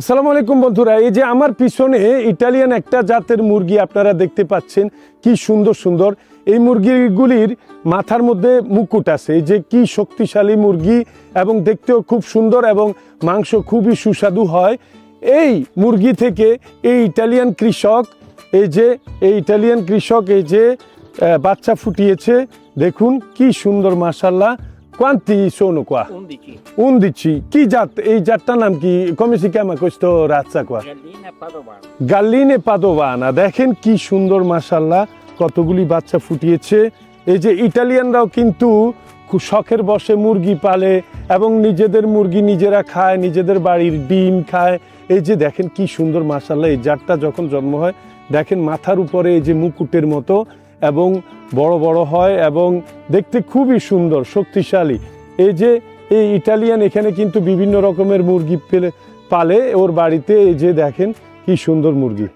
আসসালামু আলাইকুম বন্ধুরা, এই যে আমার পিছনে ইটালিয়ান একটা জাতের মুরগি আপনারা দেখতে পাচ্ছেন, কি সুন্দর সুন্দর। এই মুরগিগুলির মাথার মধ্যে মুকুট আছে, এই যে কি শক্তিশালী মুরগি এবং দেখতেও খুব সুন্দর এবং মাংস খুবই সুস্বাদু হয়। এই মুরগি থেকে এই ইটালিয়ান কৃষক, এই যে, এই ইটালিয়ান কৃষক, এই যে বাচ্চা ফুটিয়েছে, দেখুন কি সুন্দর মাসাল্লাহ quanti sono qua? 11 11. Chi giat, নাম কি come si chiama questo razza qua? galline padovane. গাল্লিনে পাদোভানা দেখেন কি সুন্দর কতগুলি বাচ্চা ফুটিয়েছে এই যে ইটালিয়ানরাও কিন্তু শখের বসে মুরগি পালে এবং নিজেদের মুরগি নিজেরা খায় নিজেদের বাড়ির ডিম খায় এই যে দেখেন কি সুন্দর মাসাল্লাহ এই জাতটা যখন জন্ম হয় দেখেন মাথার উপরে এই যে মুকুটের মতো এবং বড় বড় হয় এবং দেখতে খুবই সুন্দর, শক্তিশালী। এই যে, এই ইটালিয়ান এখানে কিন্তু বিভিন্ন রকমের মুরগি পেলে, পালে ওর বাড়িতে, এই যে দেখেন কি সুন্দর মুরগি।